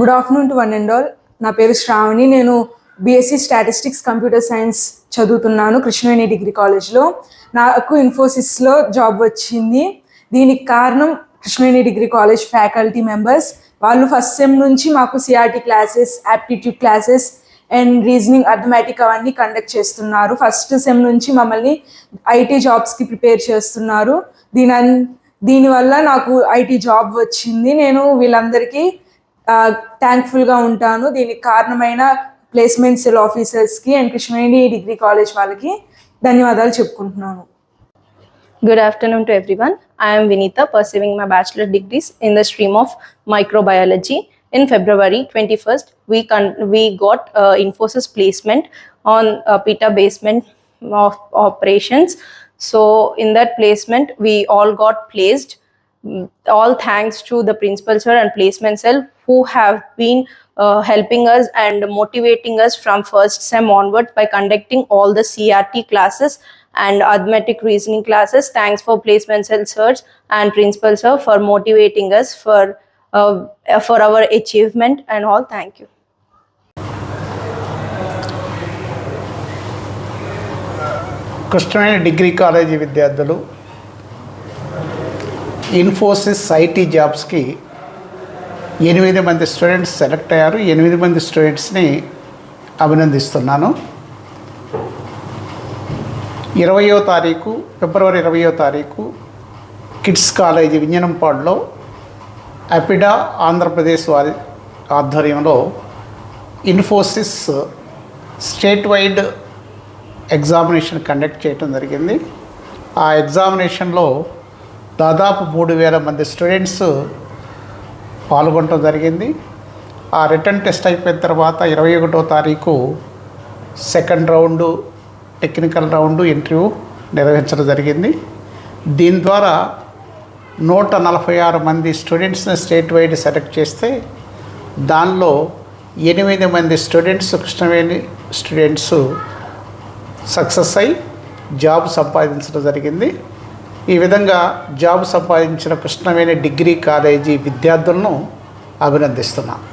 Good afternoon to one and all నా పేరు శ్రావణి. నేను బీఎస్సీ స్టాటిస్టిక్స్ కంప్యూటర్ సైన్స్ చదువుతున్నాను కృష్ణవేణి డిగ్రీ కాలేజ్లో. నాకు ఇన్ఫోసిస్లో జాబ్ వచ్చింది. దీనికి కారణం Krishnaveni degree college faculty members. వాళ్ళు ఫస్ట్ సెమ్ నుంచి మాకు CRT classes aptitude classes and reasoning arithmetic అవన్నీ కండక్ట్ చేస్తున్నారు. ఫస్ట్ సెమ్ నుంచి మమ్మల్ని ఐటీ జాబ్స్కి ప్రిపేర్ చేస్తున్నారు. దీని అన్- దీనివల్ల నాకు ఐటీ జాబ్ వచ్చింది. నేను వీళ్ళందరికీ థ్యాంక్ఫుల్గా ఉంటాను. దీనికి కారణమైన ప్లేస్మెంట్ సెల్ ఆఫీసర్స్కి అండ్ కృష్ణవేణి డిగ్రీ కాలేజ్ వాళ్ళకి ధన్యవాదాలు చెప్పుకుంటున్నాను. Good afternoon to everyone I'm Vineetha pursuing my bachelor degrees in the stream of microbiology in February twenty first we can we got Infosys placement on pita basement of operations so in that placement we all got placed Mm, All thanks to the principal sir and placement cell who have been uh, helping us and motivating us from first sem onward by conducting all the CRT classes and arithmetic reasoning classes. Thanks for placement cell search and principal sir for motivating us for uh, for our achievement and all. Thank you. Krishnaveni degree college విద్యార్థులు Infosys IT జాబ్స్కి ఎనిమిది మంది students select అయ్యారు. ఎనిమిది మంది స్టూడెంట్స్ని అభినందిస్తున్నాను. ఇరవయో తారీఖు ఫిబ్రవరి ఇరవయో తారీఖు కిడ్స్ కాలేజీ వింజనంపాడులో అపిడా ఆంధ్రప్రదేశ్ వారి ఆధ్వర్యంలో Infosys state wide examination conduct చేయడం జరిగింది. ఆ ఎగ్జామినేషన్లో దాదాపు మూడు వేల మంది స్టూడెంట్స్ పాల్గొనడం జరిగింది. ఆ రిటర్న్ టెస్ట్ అయిపోయిన తర్వాత ఇరవై ఒకటో తారీఖు second round technical round interview నిర్వహించడం జరిగింది. దీని ద్వారా నూట నలభై ఆరు మంది స్టూడెంట్స్ని స్టేట్ వైడ్ సెలెక్ట్ చేస్తే దానిలో ఎనిమిది మంది స్టూడెంట్స్ కృష్ణవేణి స్టూడెంట్స్ సక్సెస్ అయి జాబ్ సంపాదించడం జరిగింది. ఈ విధంగా జాబ్ సంపాదించిన కృష్ణవేణి డిగ్రీ కాలేజీ విద్యార్థులను అభినందిస్తున్నాను